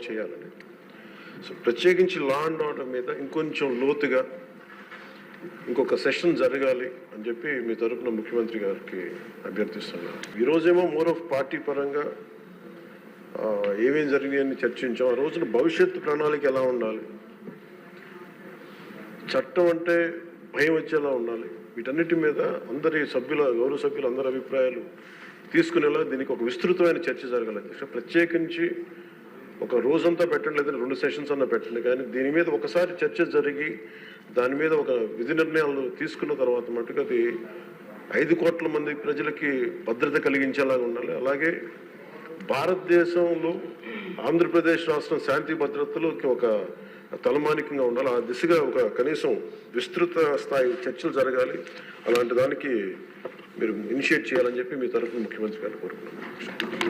Work చేయాలని. So ప్రత్యేకించి law and order మీద ఇంకొంచెం లోతుగా ఇంకొక సెషన్ జరగాలి అని చెప్పి మీ తరఫున ముఖ్యమంత్రి గారికి అభ్యర్థిస్తున్నాను ఈరోజేమో మోర్ ఆఫ్ పార్టీ పరంగా ఏమేం జరిగాయని చర్చించాం. ఆ రోజున భవిష్యత్తు ప్రణాళిక ఎలా ఉండాలి? చట్టం అంటే భయం వచ్చేలా ఉండాలి. వీటన్నిటి మీద అందరి సభ్యుల గౌరవ సభ్యులు అందరి అభిప్రాయాలు తీసుకునేలా దీనికి ఒక విస్తృతమైన చర్చ జరగాలి. ప్రత్యేకించి ఒక రోజంతా పెట్టండి లేదని రెండు సెషన్స్ అన్న పెట్టండి. కానీ దీని మీద ఒకసారి చర్చ జరిగి దాని మీద ఒక విధి నిర్ణయాలు తీసుకున్న తర్వాత మటుకు అది ఐదు కోట్ల మంది ప్రజలకి భద్రత కలిగించేలాగా ఉండాలి. అలాగే భారతదేశంలో ఆంధ్రప్రదేశ్ రాష్ట్రం శాంతి భద్రతలోకి ఒక తలమానికంగా ఉండాలి. ఆ దిశగా ఒక కనీసం విస్తృత స్థాయి చర్చలు జరగాలి. అలాంటి దానికి మీరు ఇనిషియేట్ చేయాలని చెప్పి మీ తరఫున ముఖ్యమంత్రి గారిని కోరుకున్నాను